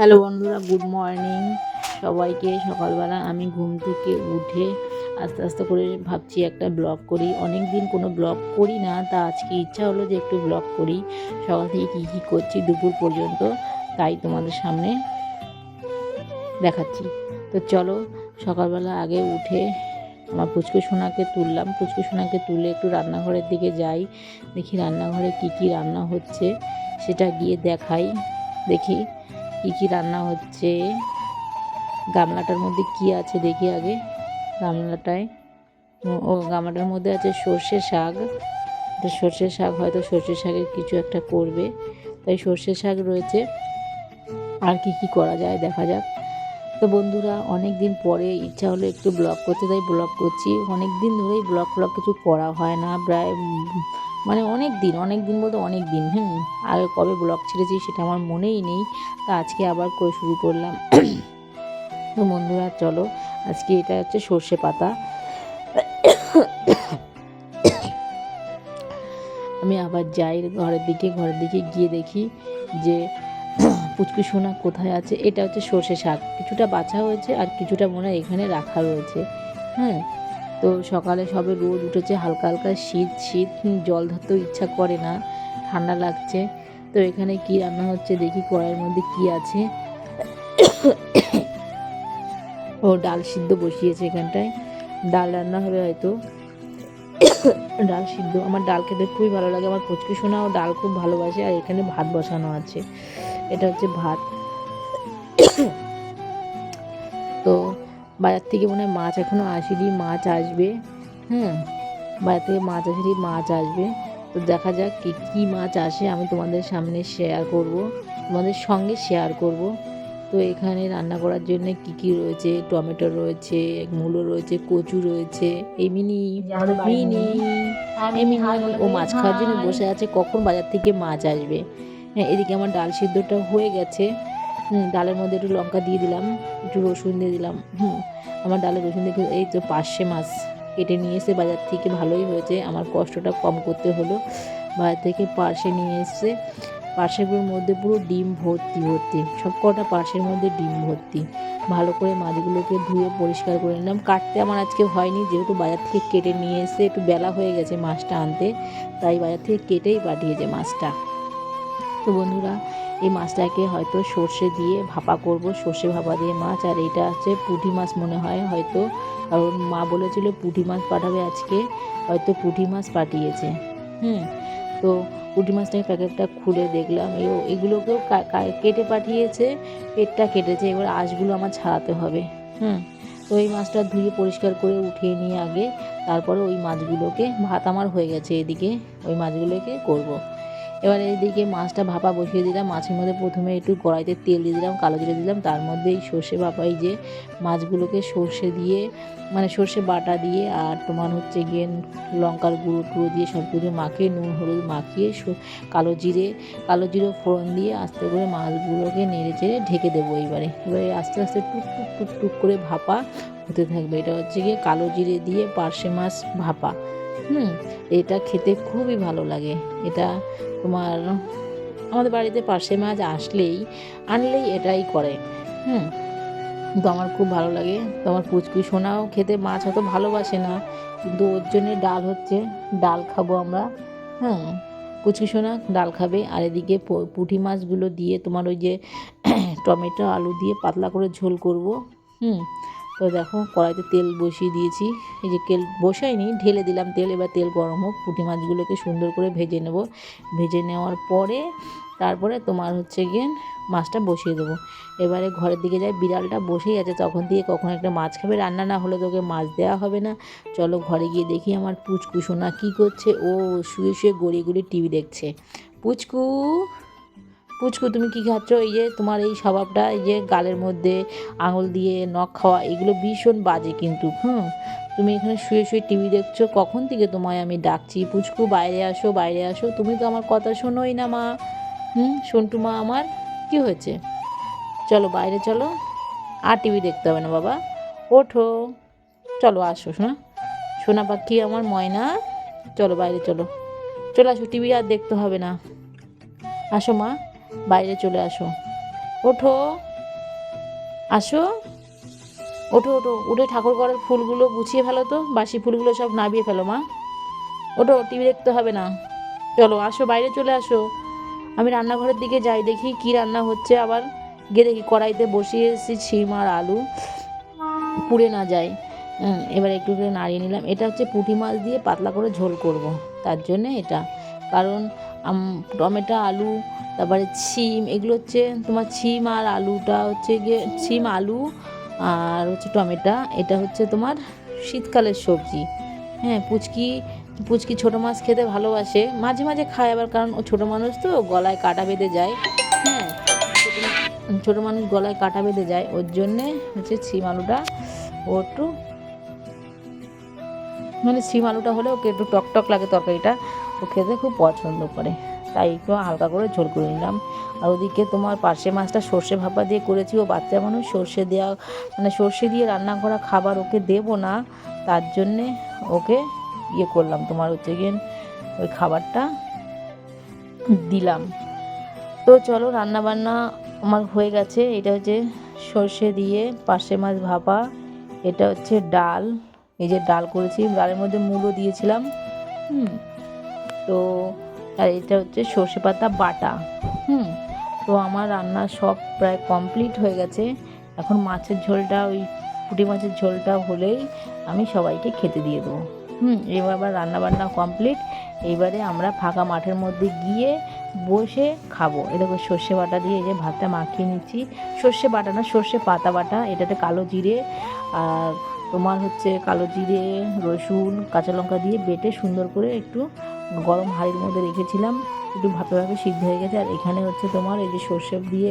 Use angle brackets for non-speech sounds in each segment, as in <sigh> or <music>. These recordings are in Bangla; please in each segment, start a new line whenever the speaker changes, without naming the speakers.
হ্যালো বন্ধুরা, গুড মর্নিং। সবাইকে সকালবেলা আমি ঘুম থেকে উঠে আস্তে আস্তে করে ভাবছি একটা ব্লগ করি। অনেক দিন কোনো ব্লগ করি না, তা আজকে ইচ্ছা হলো যে একটু ব্লগ করি। সকাল থেকে কী কী করছি দুপুর পর্যন্ত, তাই তোমাদের সামনে দেখাচ্ছি। তো চলো, সকালবেলা আগে উঠে আমার পুচকু সোনাকে তুললাম। পুচকু সোনাকে তুলে একটু রান্নাঘরের দিকে যাই। দেখি রান্নাঘরে কী কী রান্না হচ্ছে, সেটা গিয়ে দেখাই। দেখি কী কী রান্না হচ্ছে? গামলাটার মধ্যে কি আছে দেখি আগে। গামলাটায়, ও- গামলাটার মধ্যে আছে সর্ষে শাক। তো সর্ষে শাক হয়তো সর্ষে শাকের কিছু একটা করবে। তাই সর্ষে শাক রয়েছে। আর কি কি করা যায় দেখা যাক। তো বন্ধুরা অনেক দিন পরে ইচ্ছা হলো একটু ব্লগ করতে, তাই ব্লগ করছি। অনেক দিন ধরেই ব্লগ ফ্লগ কিছু করা হয় না, প্রায় মানে অনেক দিন অনেক দিন বলতে অনেক দিন হুম? আগে কবে ব্লগ ছেড়েছি সেটা আমার মনেই নেই, তা আজকে আবার করে শুরু করলাম। <coughs> তো বন্ধুরা, চলো, আজকে এটা হচ্ছে সর্ষে পাতা। <coughs> আমি আবার যাই ঘরের দিকে ঘরের দিকে গিয়ে দেখি যে পুচকু সোনা কোথায় আছে? এটা হচ্ছে সর্ষে শাক। কিছুটা বাছা হয়েছে আর কিছুটা মনে এখানে রাখা রয়েছে। হ্যাঁ? তো সকালে সবে রোদ উঠেছে, হালকা হালকা শীত শীত জল ধরতেও ইচ্ছা করে না, ঠান্ডা লাগছে। তো এখানে কি রান্না হচ্ছে দেখি, কড়াইয়ের মধ্যে কি আছে। ও, ডাল সিদ্ধ বসিয়েছে এখানটায়। ডাল রান্না হবে হয়তো। ডাল সিদ্ধ। আমার ডাল খেতে খুবই ভালো লাগে। আমার পুচকি সোনাও ডাল খুব ভালোবাসে আর এখানে ভাত বসানো আছে। এটা হচ্ছে ভাত। তো বাজার থেকে মনে হয় মাছ এখনও আসেনি মাছ আসবে হ্যাঁ বাজার থেকে মাছ আসেনি মাছ আসবে। তো দেখা যাক কি কী মাছ আসে আমি তোমাদের সামনে শেয়ার করব তোমাদের সঙ্গে শেয়ার করব। তো এখানে রান্না করার জন্য কি কি রয়েছে? টমেটো রয়েছে মূলো রয়েছে কচু রয়েছে এই মিনি ও মাছ খাওয়ার জন্য বসে আছে কখন বাজার থেকে মাছ আসবে? এদিকে আমার ডাল সিদ্ধটা হয়ে গেছে। ডালের মধ্যে একটু লঙ্কা দিয়ে দিলাম, একটু রসুন দিয়ে দিলাম। আমার ডালে রসুন দিয়ে এই তো পার্শে মাছ কেটে নিয়ে এসে বাজার থেকে ভালোই হয়েছে। আমার কষ্টটা কম করতে হলো, বাজার থেকে পার্শে নিয়ে এসে পার্শেগুলোর মধ্যে পুরো ডিম ভর্তি ভর্তি। সব কটা পার্শের মধ্যে ডিম ভর্তি। ভালো করে মাছগুলোকে ধুয়ে পরিষ্কার করে নিলাম। কাটতে আমার আজকে হয়নি, যেহেতু বাজার থেকে কেটে নিয়ে এসে একটু বেলা হয়ে গেছে মাছটা আনতে, তাই বাজার থেকে কেটেই পাঠিয়েছে মাছটা। তো বন্ধুরা, এই মাছটাকে হয়তো সর্ষে দিয়ে ভাপা করব, সর্ষে ভাপা দিয়ে মাছ, আর এটা হচ্ছে পুঁটি মাছ মনে হয় হয়তো। কারণ মা বলেছিল পুঁটি মাছ পাঠাবে আজকে, হয়তো পুঁটি মাছ পাঠিয়েছে। হুম, তো পুঁটি মাছটাকে প্যাকেটটা খুলে দেখলাম এগুলোকেও কেটে পাঠিয়েছে, পেটটা কেটেছে, এবার আঁশগুলো আমার ছাড়াতে হবে। হুম, তো এই মাছটা ধুয়ে পরিষ্কার করে উঠিয়ে নিয়ে আগে, তারপরে ওই মাছগুলোকে, ভাত আমার হয়ে গেছে এদিকে, ওই মাছগুলোকে করব। এবার এইদিকে মাছটা ভাপা বসিয়ে দিলাম। মাছের মধ্যে প্রথমে একটু কড়াইতে তেল দিয়ে দিলাম, কালো জিরে দিলাম। তার মধ্যে এই সর্ষে ভাপা, এই যে মাছগুলোকে সর্ষে দিয়ে মানে সর্ষে বাটা দিয়ে আর তোমার হচ্ছে গিয়ে লঙ্কার গুঁড়ো টুড়ো দিয়ে সব কিছু মাখিয়ে, নুন, হলুদ মাখিয়ে কালো জিরে কালো জিরে ফোড়ন দিয়ে আস্তে করে মাছগুলোকে নেড়ে চেড়ে ঢেকে দেবো এইবারে। এবারে আস্তে আস্তে টুক টুক টুক টুক করে ভাপা হতে থাকবে। এটা হচ্ছে গিয়ে কালো জিরে দিয়ে পার্শে মাছ ভাপা। হুম, এটা খেতে খুবই ভালো লাগে। এটা তোমার, আমাদের বাড়িতে পার্শে মাছ আসলেই, আনলেই এটাই করে। হুম কিন্তু আমার খুব ভালো লাগে। তো আমার পুচকি সোনাও খেতে মাছ অত ভালোবাসে না, কিন্তু ওর জন্যে ডাল হচ্ছে, ডাল খাব আমরা। হ্যাঁ কুচকি সোনা ডাল খাবে। আর এদিকে পুঁটি মাছগুলো দিয়ে তোমার ওই যে <clears throat> টমেটো, আলু দিয়ে পাতলা করে ঝোল করব। হুম তো দেখো, কড়াইতে তেল বসিয়ে দিয়েছি। এই যে তেল বসাইনি, ঢেলে দিলাম তেল। এবার তেল গরম হোক, পুঁটি মাছগুলোকে সুন্দর করে ভেজে নেব। ভেজে নেওয়ার পরে তারপরে তোমার হচ্ছে গিয়ে মাছটা বসিয়ে দেবো। এবারে ঘরের দিকে যাই, বিড়ালটা বসেই আছে। তখন দিয়ে কখন একটা মাছ খাবে। রান্না না হলে তোকে মাছ দেওয়া হবে না। চলো ঘরে গিয়ে দেখি আমার পুচকু সোনা কী করছে। ও শুয়ে শুয়ে গড়িয়ে গড়িয়ে টিভি দেখছে। পুচকু! পুচকু তুমি কি খাচ্ছ? এই যে তোমার এই স্বভাবটা, এই যে গালের মধ্যে আঙুল দিয়ে নখ খাওয়া, এগুলো ভীষণ বাজে কিন্তু, হুম? তুমি এখানে শুয়ে শুয়ে টিভি দেখছ, কখন থেকে তোমায় আমি ডাকছি? পুচকু, বাইরে আসো বাইরে আসো, তুমি তো আমার কথা শোনোই না, মা। হুম, সন্টু মা আমার, কি হয়েছে? চলো, বাইরে চলো। আর টিভি দেখতে হবে না, বাবা। ওঠো। চলো, আসো, শোনা। সোনা পাখি আমার ময়না। চলো, বাইরে চলো। চলে আসো, টিভি আর দেখতে হবে না। আসো, মা। বাইরে চলে আসো। ওঠো। আসো। ওঠো ওঠো। উঠে ঠাকুর ঘরের ফুলগুলো গুছিয়ে ফেলো তো। বাসি ফুলগুলো সব নাবিয়ে ফেলো, মা। ওঠো, টিভি দেখতে হবে না। চলো, আসো, বাইরে চলে আসো। আমি রান্নাঘরের দিকে যাই, দেখি কি রান্না হচ্ছে। আবার গিয়ে দেখি কড়াইতে বসিয়ে এসেছি ছিম আর আলু। পুড়ে না যায়। এবার একটু করে নাড়িয়ে নিলাম। এটা হচ্ছে পুঁটি মাছ দিয়ে পাতলা করে ঝোল করব। তার জন্যে এটা। কারণ টমেটো, আলু তারপরে ছিম, এগুলো হচ্ছে তোমার ছিম আর আলুটা হচ্ছে গিয়ে ছিম, আলু আর হচ্ছে টমেটো। এটা হচ্ছে তোমার শীতকালের সবজি। হ্যাঁ পুচকি পুচকি ছোটো মাছ খেতে ভালোবাসে। মাঝে মাঝে খায় আবার কারণ ও ছোটো মানুষ তো, গলায় কাটা বেঁধে যায়। হ্যাঁ ছোটো- মানুষ গলায় কাটা বেঁধে যায়। ওর জন্যে হচ্ছে ছিম আলুটা ও একটু মানে সিম আলুটা হলে ওকে একটু টক টক লাগে তরকারিটা। ও খেতে খুব পছন্দ করে। তাই একটু হালকা করে ঝোল করে নিলাম। আর ওদিকে তোমার পার্শে মাছটা সর্ষে ভাপা দিয়ে করেছি। ও বাচ্চা মানুষ, সর্ষে দেওয়া মানে সর্ষে দিয়ে রান্না করা খাবার ওকে দেবো না। তার জন্যে ওকে ইয়ে করলাম, তোমার হচ্ছে গিয়ে ওই খাবারটা দিলাম। তো চলো রান্না বান্না আমার হয়ে গেছে। এটা হচ্ছে সর্ষে দিয়ে পার্শে মাছ ভাপা। এটা হচ্ছে ডাল। এই যে ডাল করেছি, ডালের মধ্যে মূলো দিয়েছিলাম। হুম। তো আর এটা হচ্ছে সর্ষে পাতা বাটা। হুম, তো আমার রান্না সব প্রায় কমপ্লিট হয়ে গেছে। এখন মাছের ঝোলটা, ওই পুঁটি মাছের ঝোলটা হলেই আমি সবাইকে খেতে দিয়ে দেবো। হুম, এবার আবার রান্না বান্না কমপ্লিট এইবারে আমরা ফাঁকা মাঠের মধ্যে গিয়ে বসে খাব। এটা সর্ষে বাটা দিয়ে এই যে ভাতটা মাখিয়ে নিচ্ছি। সর্ষে বাটা না, সর্ষে পাতা বাটা, এটাতে কালো জিরে আর তোমার হচ্ছে কালো জিরে, রসুন, কাঁচা লঙ্কা দিয়ে বেটে সুন্দর করে একটু গরম হাঁড়ির মধ্যে রেখেছিলাম, একটু ভাপে ভাপে সিদ্ধ হয়ে গেছে। আর এখানে হচ্ছে তোমার এই যে সর্ষে দিয়ে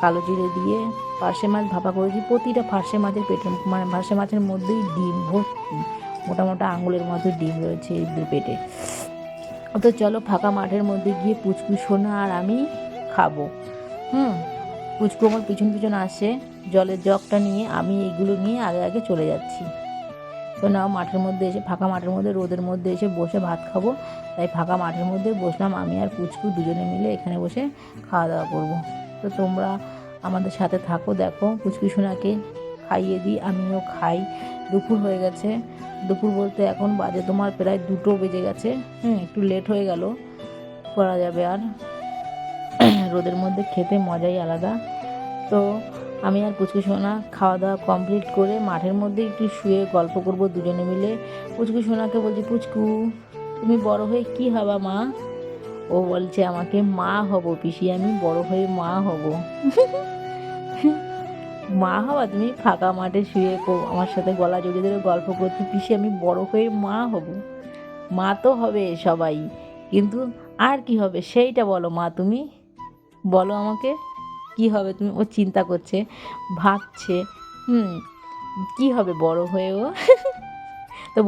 কালো জিরে দিয়ে পার্শে মাছ ভাপা করেছি। প্রতিটা ফার্সে মাছের পেটের মানে ফার্সে মাছের মধ্যেই ডিম, ভর্তি মোটা মোটা আঙুলের মতো ডিম রয়েছে এই পেটে। তো চলো ফাঁকা মাঠের মধ্যে গিয়ে পুচকু, সোনা আর আমি খাব। হুম, পুচকু আমার পিছন পিছন আসে, জলের জগটা নিয়ে আমি এগুলো নিয়ে আগে আগে চলে যাচ্ছি। তো নাও মাঠের মধ্যে এসে, ফাঁকা মাঠের মধ্যে, রোদের মধ্যে এসে বসে ভাত খাব। তাই ফাঁকা মাঠের মধ্যে বসলাম আমি আর পুচকু দুজনে মিলে এখানে বসে খাওয়া দাওয়া করব। তো তোমরা আমাদের সাথে থাকো, দেখো পুচকু সোনাকে খাইয়ে দিই, আমিও খাই। দুপুর হয়ে গেছে। দুপুর বলতে এখন বাজে তোমার প্রায় দুটো বেজে গেছে। হুম, একটু লেট হয়ে গেল। করা যাবে আর। <clears throat> রোদের মধ্যে খেতে মজাই আলাদা। তো আমি আর পুচকু সোনা খাওয়া দাওয়া কমপ্লিট করে মাঠের মধ্যে একটু শুয়ে গল্প করব দুজনে মিলে। পুচকু সোনাকে বলছি, পুচকু, তুমি বড় হয়ে কি হবা মা? ও বলছে, আমাকে মা হব পিসি, আমি বড় হয়ে মা হব। <laughs> মা হবা তুমি? ফাঁকা মাঠে শুয়ে আমার সাথে গলা জড়িয়ে ধরে গল্প করছি, পিসি, আমি বড় হয়ে মা হব। মা তো হবে সবাই, কিন্তু আর কি হবে? সেইটা বলো মা তুমি। বলো আমাকে। কি হবে তুমি? ও চিন্তা করছে ভাবছে হুম কি হবে বড় হয়ে ও? <laughs> তো